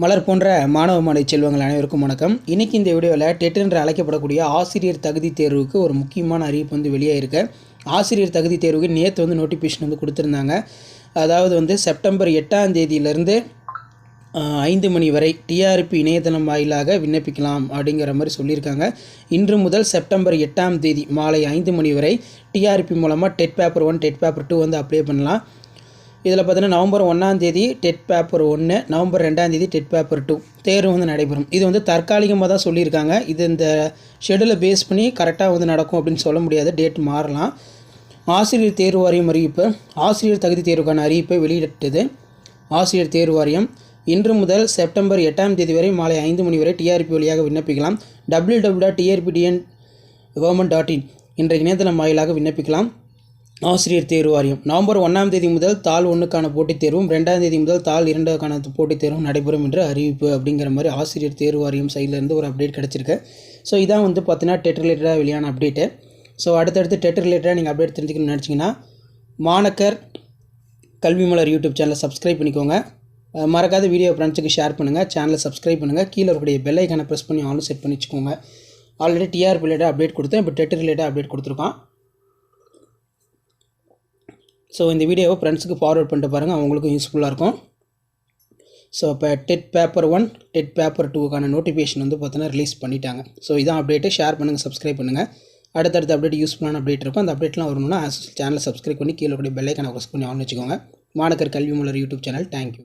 மலர் போன்ற மாணவ மாணவி செல்வங்கள் அனைவருக்கும் வணக்கம். இன்றைக்கி இந்த வீடியோவில் டெட் என்று அழைக்கப்படக்கூடிய ஆசிரியர் தகுதி தேர்வுக்கு ஒரு முக்கியமான அறிவிப்பு வந்து வெளியாயிருக்கு. ஆசிரியர் தகுதி தேர்வுக்கு நேற்று வந்து நோட்டிஃபிகேஷன் வந்து கொடுத்துருந்தாங்க. அதாவது வந்து செப்டம்பர் எட்டாம் தேதியிலிருந்து ஐந்து மணி வரை டிஆர்பி இணையதளம் வாயிலாக விண்ணப்பிக்கலாம் அப்படிங்கிற மாதிரி சொல்லியிருக்காங்க. இன்று முதல் செப்டம்பர் எட்டாம் தேதி மாலை ஐந்து மணி வரை டிஆர்பி மூலமாக TET paper one TET paper two வந்து அப்ளை பண்ணலாம். இதில் பார்த்தீங்கன்னா நவம்பர் ஒன்றாந்தேதி டெட் பேப்பர் ஒன்று நவம்பர் ரெண்டாந்தேதி டெட் பேப்பர் டூ தேர்வு வந்து நடைபெறும். இது வந்து தற்காலிகமாக தான் சொல்லியிருக்காங்க. இது இந்த ஷெடியூலை பேஸ் பண்ணி கரெக்டாக வந்து நடக்கும் அப்படின்னு சொல்ல முடியாது. டேட் மாறலாம். ஆசிரியர் தேர்வு வாரியம் அறிவிப்பு. ஆசிரியர் தகுதி தேர்வுக்கான அறிவிப்பை வெளியிட்டது. ஆசிரியர் தேர்வு வாரியம். இன்று முதல் செப்டம்பர் எட்டாம் தேதி வரை மாலை ஐந்து மணி வரை டிஆர்பி வழியாக விண்ணப்பிக்கலாம். W W dot TRBTN government dot in என்ற இணையதளம் வாயிலாக விண்ணப்பிக்கலாம். ஆசிரியர் தேர்வு வாரியம். நவம்பர் ஒன்றாம் தேதி முதல் தாள் ஒன்றுக்கான போட்டித் தேர்வும் ரெண்டாம் தேதி முதல் தாள் இரண்டுக்கான போட்டித் தேர்வும் நடைபெறும் என்று அறிவிப்பு அப்படிங்கிற மாதிரி ஆசிரியர் தேர்வு வாரியம் சைட்லேருந்து ஒரு அப்டேட் கிடச்சிருக்கு. ஸோ இதான் வந்து பார்த்தீங்கன்னா டெட் ரிலேட்டடாக வெளியான அப்டேட்டு ஸோ அடுத்தடுத்து டெட் ரிலேட்டடாக நீங்கள் அப்டேட் தெரிஞ்சுக்கணும்னு நினச்சிங்கன்னா மாணக்கர் கல்வி மலர் யூடியூப் சேனலை சப்ஸ்கிரைப் பண்ணிக்கோங்க. மறக்காத வீடியோ ஃப்ரெண்ட்ஸுக்கு ஷேர் பண்ணுங்கள் சேனலை சப்ஸ்கிரைப் பண்ணுங்கள் கீழே இருக்கக்கூடிய பெல் ஐக்கானை ப்ரெஸ் பண்ணி ஆலும் செட் பண்ணி வச்சுக்கோங்க ஆல்ரெடி டிஆர்பி ரிலேட்டாக அப்டேட் கொடுத்தேன். இப்போ டெட் ரிலேட்டாக அப்டேட் கொடுத்துருக்கான். ஸோ இந்த வீடியோவை ஃப்ரெண்ட்ஸுக்கு ஃபார்வர்ட் பண்ணிட்டு பாருங்கள் அவங்களுக்கும் யூஸ்ஃபுல்லாக இருக்கும். ஸோ இப்போ TET paper one TET paper டூக்கான notification வந்து பார்த்தீங்கன்னா ரிலீஸ் பண்ணிட்டாங்க. ஸோ இதான் அப்டேட்டு ஷேர் பண்ணுங்கள் சப்ஸ்கிரைப் பண்ணுங்கள் அடுத்தடுத்த அப்டேட் யூஸ்ஃபுல்லான அப்டேட் இருக்கும். அந்த அப்டேட்லாம் வரணும்னா சேனலை சப்ஸ்கிரைப் பண்ணி கீழே கூட பெல்லைக்கான ப்ரெஸ் பண்ணி ஆன் வச்சுக்கோங்க. மாணக்கர் கல்வி மலர் யூடியூப் சேனல் தேங்க்யூ